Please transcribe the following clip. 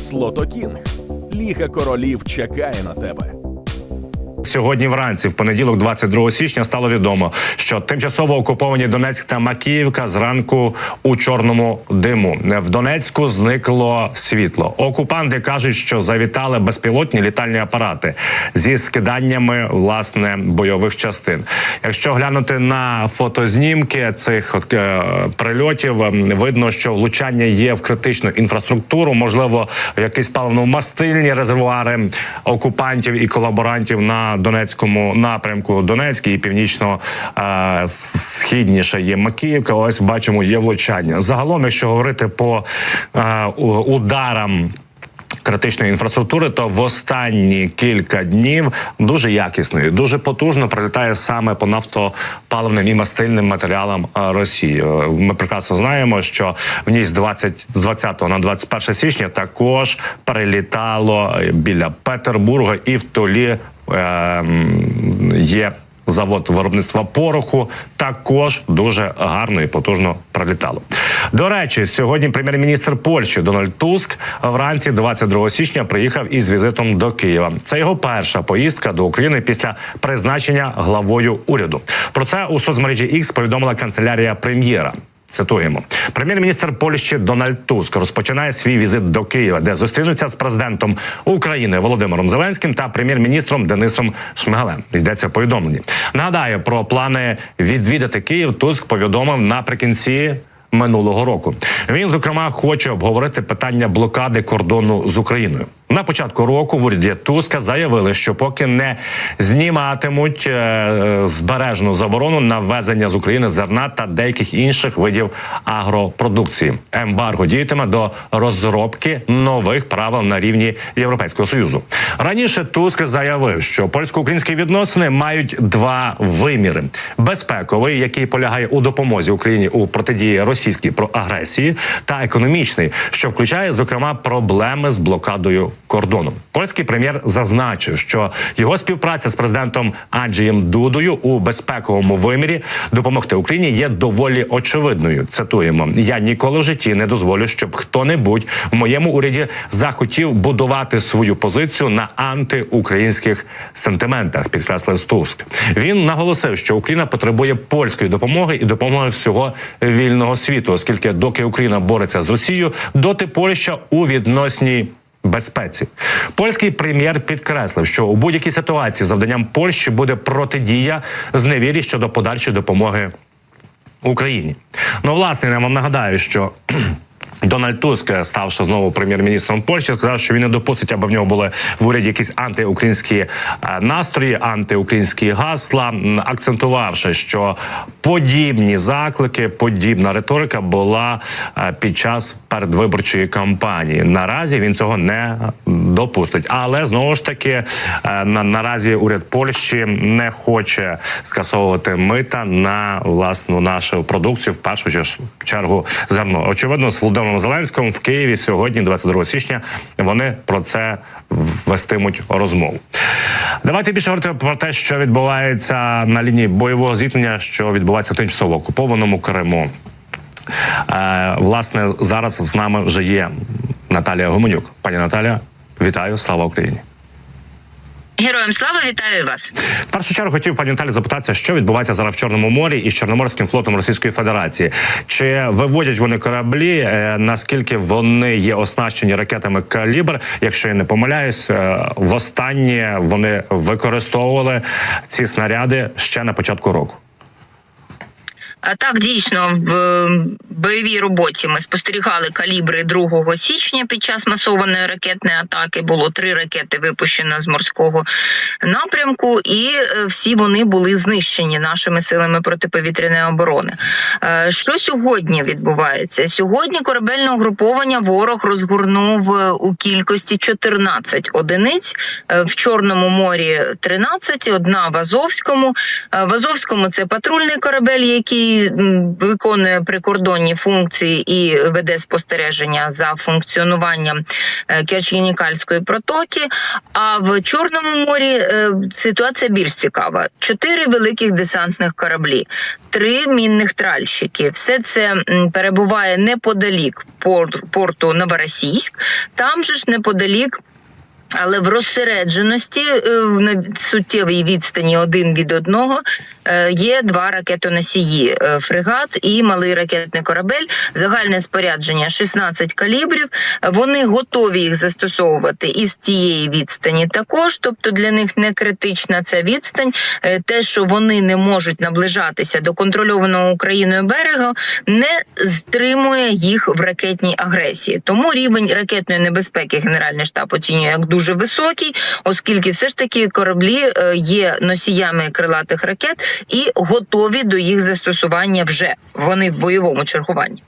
Слотокінг. Ліга королів чекає на тебе. Сьогодні вранці, в понеділок, 22 січня, стало відомо, що тимчасово окуповані Донецьк та Макіївка зранку у чорному диму. В Донецьку зникло світло. Окупанти кажуть, що завітали безпілотні літальні апарати зі скиданнями власне бойових частин. Якщо глянути на фотознімки цих от, е, прильотів, ем, видно, що влучання є в критичну інфраструктуру, можливо, в якісь паливно-мастильні резервуари окупантів і колаборантів на Донецькому напрямку. Донецький і північно е, східніше є Макіївка. Ось бачимо, є влучання. Загалом, якщо говорити по е, ударам критичної інфраструктури, то в останні кілька днів дуже якісно і дуже потужно прилітає саме по нафтопаливним і мастильним матеріалам е, Росії. Е, Ми прекрасно знаємо, що в ній з 20, з 20 на 21 січня також прилітало біля Петербурга і в Толі є. Завод виробництва пороху також дуже гарно і потужно пролітало. До речі, сьогодні прем'єр-міністр Польщі Дональд Туск вранці 22 січня приїхав із візитом до Києва. Це його перша поїздка до України після призначення главою уряду. Про це у соцмережі X повідомила канцелярія прем'єра. Цитуємо прем'єр-міністр Польщі Дональд Туск розпочинає свій візит до Києва, де зустрінуться з президентом України Володимиром Зеленським та прем'єр-міністром Денисом Шмигалем. Йдеться в повідомленні. Нагадаю про плани відвідати Київ. Туск повідомив наприкінці. Минулого року він зокрема хоче обговорити питання блокади кордону з Україною. На початку року в уряді Туска заявили, що поки не зніматимуть е, збережну заборону на ввезення з України зерна та деяких інших видів агропродукції. Ембарго діятиме до розробки нових правил на рівні Європейського союзу. Раніше Туск заявив, що польсько-українські відносини мають два виміри: безпековий, який полягає у допомозі Україні у протидії російській агресії, та економічний, що включає зокрема проблеми з блокадою кордону. Польський прем'єр зазначив, що його співпраця з президентом Анджієм Дудою у безпековому вимірі допомогти Україні є доволі очевидною. Цитуємо: я ніколи в житті не дозволю, щоб хто-небудь в моєму уряді захотів будувати свою позицію на антиукраїнських сентиментах. Підкреслив Туск. Він наголосив, що Україна потребує польської допомоги і допомоги всього вільного світу, оскільки доки Україна бореться з Росією, доти Польща у відносній безпеці. Польський прем'єр підкреслив, що у будь-якій ситуації завданням Польщі буде протидія зневірі щодо подальшої допомоги Україні. Ну, власне, я вам нагадаю, що. Дональд Туск, ставши знову прем'єр-міністром Польщі, сказав, що він не допустить, аби в нього були в уряді якісь антиукраїнські е, настрої, антиукраїнські гасла, акцентувавши, що подібні заклики, подібна риторика була е, під час передвиборчої кампанії. Наразі він цього не допустить. Але знову ж таки, е, на наразі уряд Польщі не хоче скасовувати мита на власну нашу продукцію в першу чер- чергу зерно. Очевидно, з Володимиром Зеленським в Києві сьогодні, 22 січня, вони про це вестимуть розмову. Давайте більше говорити про те, що відбувається на лінії бойового зіткнення, що відбувається в тимчасово окупованому Криму. Е, власне, зараз з нами вже є Наталія Гуменюк. Пані Наталя, вітаю! Слава Україні! Героям слава вітаю вас. В першу чергу хотів пані Наталі запитатися, що відбувається зараз в Чорному морі із Чорноморським флотом Російської Федерації. Чи виводять вони кораблі? е, Наскільки вони є оснащені ракетами калібр? Якщо я не помиляюсь, е, востаннє вони використовували ці снаряди ще на початку року. А так дійсно в е, бойовій роботі ми спостерігали калібри 2 січня під час масованої ракетної атаки. Було три ракети випущено з морського напрямку, і е, всі вони були знищені нашими силами протиповітряної оборони. Е, Що сьогодні відбувається? Сьогодні корабельне угруповання ворог розгорнув у кількості 14 одиниць в Чорному морі 13, одна в Азовському. В Азовському це патрульний корабель, який який виконує прикордонні функції і веде спостереження за функціонуванням е, Керчь-Янікальської протоки. А в Чорному морі е, ситуація більш цікава: чотири великих десантних кораблі, три мінних тральщики. Все це перебуває неподалік пор- порту Новоросійськ. Там же ж неподалік. Але в розсередженості е, на суттєвій відстані один від одного е, є два ракетоносії: е, фрегат і малий ракетний корабель. Загальне спорядження 16 калібрів. Вони готові їх застосовувати із тієї відстані. Також, тобто для них не критична ця відстань. Те, що вони не можуть наближатися до контрольованого Україною берега, не стримує їх в ракетній агресії. Тому рівень ракетної небезпеки Генеральний штаб оцінює як дуже високий, оскільки все ж таки кораблі е, є носіями крилатих ракет і готові до їх застосування вже вони в бойовому чергуванні.